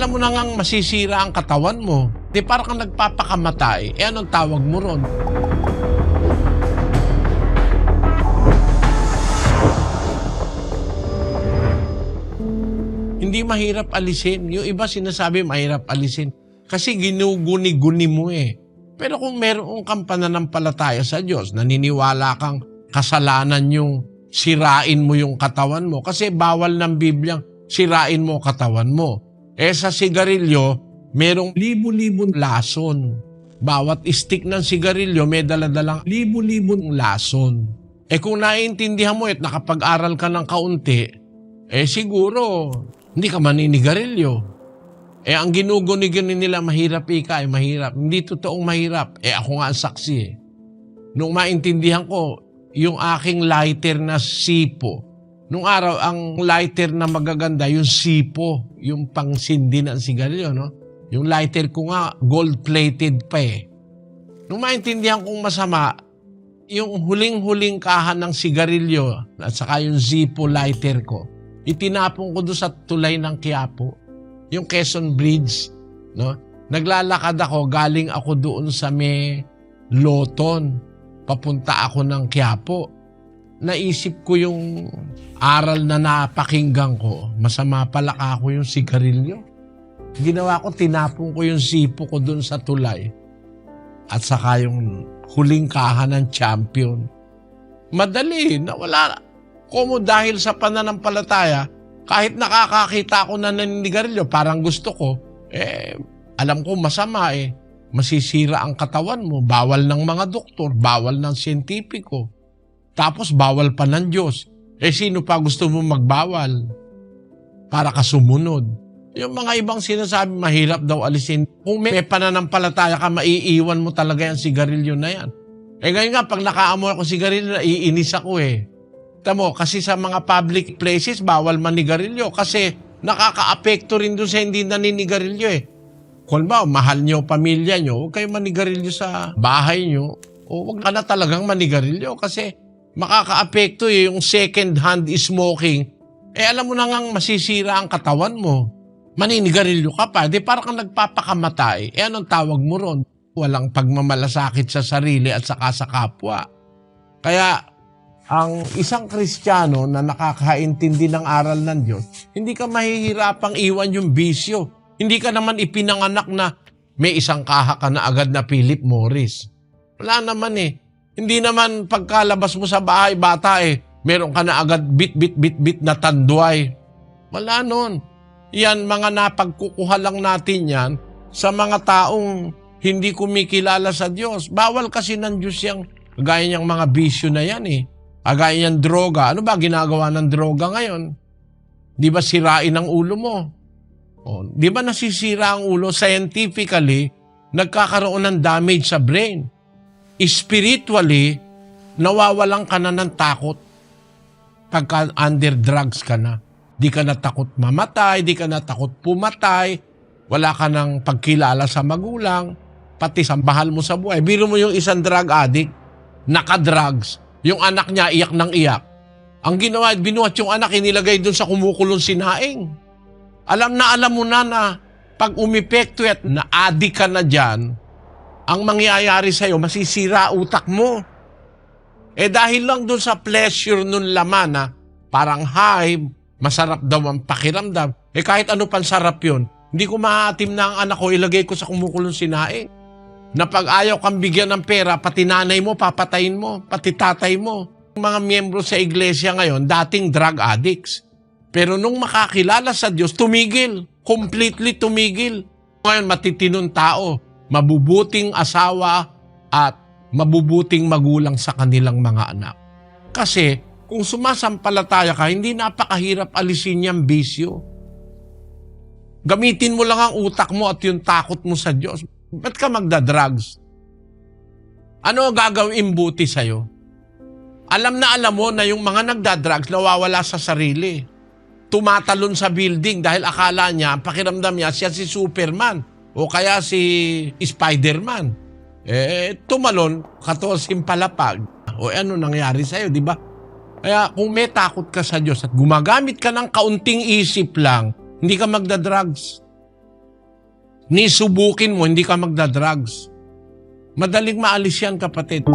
Alam mo na ngang masisira ang katawan mo. Di para kang nagpapakamatay. Eh anong tawag mo ron? Hindi mahirap alisin. Yung iba sinasabi mahirap alisin. Kasi ginuguni-guni mo eh. Pero kung meron kang pananampalataya sa Diyos, naniniwala kang kasalanan yung sirain mo yung katawan mo. Kasi bawal ng Bibliang sirain mo katawan mo. Eh sa sigarilyo, merong libu-libong lason. Bawat stick ng sigarilyo may daladalang libu-libong lason. Eh kung naiintindihan mo at nakapag-aral ka ng kaunti, eh siguro hindi ka maninigarilyo. Eh ang ginuguni-guni nila mahirap ika, eh mahirap. Hindi totoong mahirap. Eh ako nga ang saksi eh. Nung maintindihan ko, yung aking lighter na sipo, nung araw ang lighter na magaganda, yung sipo, yung pangsindi ng sigarilyo, no? Yung lighter ko nga, gold-plated pa eh. Nung maintindihan kong masama, yung huling-huling kahan ng sigarilyo at saka yung Zippo lighter ko, itinapon ko doon sa tulay ng Quiapo, yung Quezon Bridge, no? Naglalakad ako, galing ako doon sa may Loton, papunta ako ng Quiapo. Naisip ko yung aral na napakinggan ko, masama pala ako yung sigarilyo. Ginawa ko, tinapon ko yung sipo ko doon sa tulay. At saka yung huling kahan ng champion. Madali, nawala. Kumo dahil sa pananampalataya, kahit nakakakita ako na naninigarilyo, parang gusto ko, eh, alam ko masama eh. Masisira ang katawan mo. Bawal ng mga doktor, bawal ng siyentipiko. Tapos bawal pa ng Diyos. Eh sino pa gusto mo magbawal? Para ka. Yung mga ibang sinasabi, mahirap daw alisin. Kung may pananampalataya ka, maiiwan mo talaga yung sigarilyo na yan. Eh ngayon nga, pag nakaamoy ako sigarilyo, naiinis ako eh. Tamo, kasi sa mga public places, bawal manigarilyo kasi nakaka-apekto rin doon sa hindi naninigarilyo eh. Kung ba, mahal nyo, pamilya nyo, huwag kayo manigarilyo sa bahay nyo. O huwag ka na talagang manigarilyo kasi makaka-apekto eh, yung second hand smoking. Eh alam mo na ngang masisira ang katawan mo. Maninigarilyo ka pa, di para kang nagpapakamatay. Eh anong tawag mo ron? Walang pagmamalasakit sa sarili at saka sa kapwa. Kaya ang isang Kristiyano na nakakaintindi ng aral ng Diyos, hindi ka mahihirapang iwan yung bisyo. Hindi ka naman ipinanganak na may isang kaha ka na agad na Philip Morris. Wala naman eh. Hindi naman pagkalabas mo sa bahay, bata eh, meron ka na agad bit, bit, bit, bit na tanduay. Wala nun. Yan, mga napagkukuha lang natin yan sa mga taong hindi kumikilala sa Diyos. Bawal kasi ng Diyos yung gaya niyang mga bisyo na yan eh. Agaya niyang droga. Ano ba ginagawa ng droga ngayon? Di ba sirain ang ulo mo? O, di ba nasisira ang ulo? Scientifically, nagkakaroon ng damage sa brain. Spiritually, nawawalan ka na ng takot pagka under drugs ka na. Di ka na takot mamatay, di ka na takot pumatay, wala ka ng pagkilala sa magulang, pati sa bahal mo sa buhay. Biro mo yung isang drug addict, naka-drugs, yung anak niya iyak ng iyak. Ang ginawa, binuhat yung anak, inilagay doon sa kumukulong sinaing. Alam na alam mo na na pag umipekto at na-addict ka na dyan, ang mangyayari sa'yo, masisira utak mo. Eh dahil lang doon sa pleasure nun laman na parang high, masarap daw ang pakiramdam. Eh kahit ano pang sarap yun, hindi ko maatim na ang anak ko, ilagay ko sa kumukulong sinaing. Na pag ayaw kang bigyan ng pera, pati nanay mo, papatayin mo, pati tatay mo. Mga miyembro sa iglesia ngayon, dating drug addicts. Pero nung makakilala sa Diyos, tumigil. Completely tumigil. Ngayon, matitinong tao, mabubuting asawa at mabubuting magulang sa kanilang mga anak. Kasi kung sumasampalataya ka, hindi napakahirap alisin yung bisyo. Gamitin mo lang ang utak mo at yung takot mo sa Diyos. Ba't ka magda-drugs? Ano gagawin buti sa'yo? Alam na alam mo na yung mga nagda-drugs nawawala sa sarili. Tumatalon sa building dahil akala niya, pakiramdam niya, siya si Superman o kaya si Spider-Man. Eh, tumalon, katosing palapag. O ano nangyari sa'yo, di ba? Kaya kung may takot ka sa Diyos at gumagamit ka ng kaunting isip lang, hindi ka magda-drugs. ni subukin mo, hindi ka magda-drugs. Madaling maalis yan, kapatid.